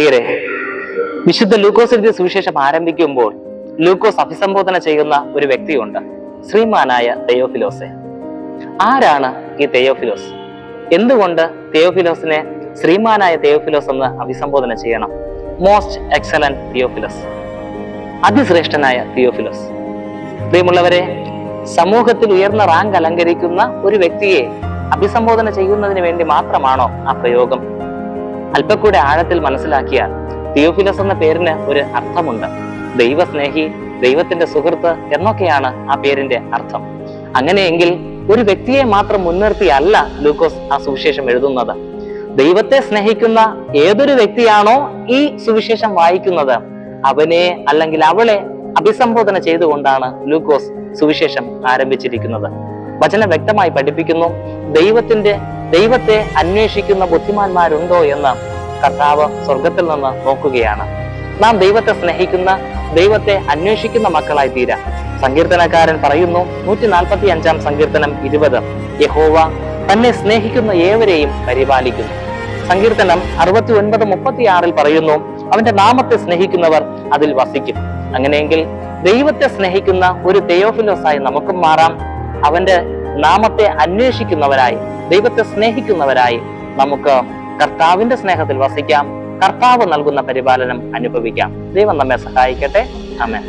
പ്രിയരെ വിശുദ്ധ ലൂക്കോസ് എഴുതിയ സുവിശേഷം ആരംഭിക്കുമ്പോൾ ലൂക്കോസ് അഭിസംബോധന ചെയ്യുന്ന ഒരു വ്യക്തിയുണ്ട് ശ്രീമാനായ തെയോഫിലോസെ. ആരാണ് ഈ തെയോഫിലോസ്? എന്തുകൊണ്ട് തെയോഫിലോസിനെ ശ്രീമാനായ തെയോഫിലോസ് എന്ന് അഭിസംബോധന ചെയ്യണം? മോസ്റ്റ് എക്സലന്റ് തിയോഫിലോസ് അതിശ്രേഷ്ഠനായ തിയോഫിലോസ് പ്രിയമുള്ളവരെ സമൂഹത്തിൽ ഉയർന്ന റാങ്ക് അലങ്കരിക്കുന്ന ഒരു വ്യക്തിയെ അഭിസംബോധന ചെയ്യുന്നതിന് വേണ്ടി മാത്രമാണോ ആ പ്രയോഗം? അല്പക്കൂടെ ആഴത്തിൽ മനസ്സിലാക്കിയാൽ തിയോഫിലസ് എന്ന പേരിന് ഒരു അർത്ഥമുണ്ട്. ദൈവസ്നേഹി ദൈവത്തിന്റെ സുഹൃത്ത് എന്നൊക്കെയാണ് ആ പേരിന്റെ അർത്ഥം. അങ്ങനെയെങ്കിൽ ഒരു വ്യക്തിയെ മാത്രം മുൻനിർത്തിയല്ല ലൂക്കോസ് ആ സുവിശേഷം എഴുതുന്നത്. ദൈവത്തെ സ്നേഹിക്കുന്ന ഏതൊരു വ്യക്തിയാണോ ഈ സുവിശേഷം വായിക്കുന്നത് അവനെ അല്ലെങ്കിൽ അവളെ അഭിസംബോധന ചെയ്തുകൊണ്ടാണ് ലൂക്കോസ് സുവിശേഷം ആരംഭിച്ചിരിക്കുന്നത്. വചനം വ്യക്തമായി പഠിപ്പിക്കുന്നു ദൈവത്തിന്റെ ദൈവത്തെ അന്വേഷിക്കുന്ന ബുദ്ധിമാന്മാരുണ്ടോ എന്ന് കർത്താവ് സ്വർഗത്തിൽ നിന്ന് നോക്കുകയാണ്. നാം ദൈവത്തെ സ്നേഹിക്കുന്ന ദൈവത്തെ അന്വേഷിക്കുന്ന മക്കളായി തീരാ. സങ്കീർത്തനക്കാരൻ പറയുന്നു നൂറ്റി നാൽപ്പത്തി അഞ്ചാം സങ്കീർത്തനം ഇരുപത്. യഹോവ തന്നെ സ്നേഹിക്കുന്ന ഏവരെയും പരിപാലിക്കുന്നു. സങ്കീർത്തനം അറുപത്തി ഒൻപത് മുപ്പത്തി ആറിൽ പറയുന്നു അവന്റെ നാമത്തെ സ്നേഹിക്കുന്നവർ അതിൽ വസിക്കും. അങ്ങനെയെങ്കിൽ ദൈവത്തെ സ്നേഹിക്കുന്ന ഒരു തെയോഫിലോസായി നമുക്കും മാറാം. അവന്റെ നാമത്തെ അന്വേഷിക്കുന്നവരായി ദൈവത്തെ സ്നേഹിക്കുന്നവരായി നമുക്ക് കർത്താവിന്റെ സ്നേഹത്തിൽ വസിക്കാം. കർത്താവ് നൽകുന്ന പരിപാലനം അനുഭവിക്കാം. ദൈവം നമ്മെ സഹായിക്കട്ടെ. ആമേൻ.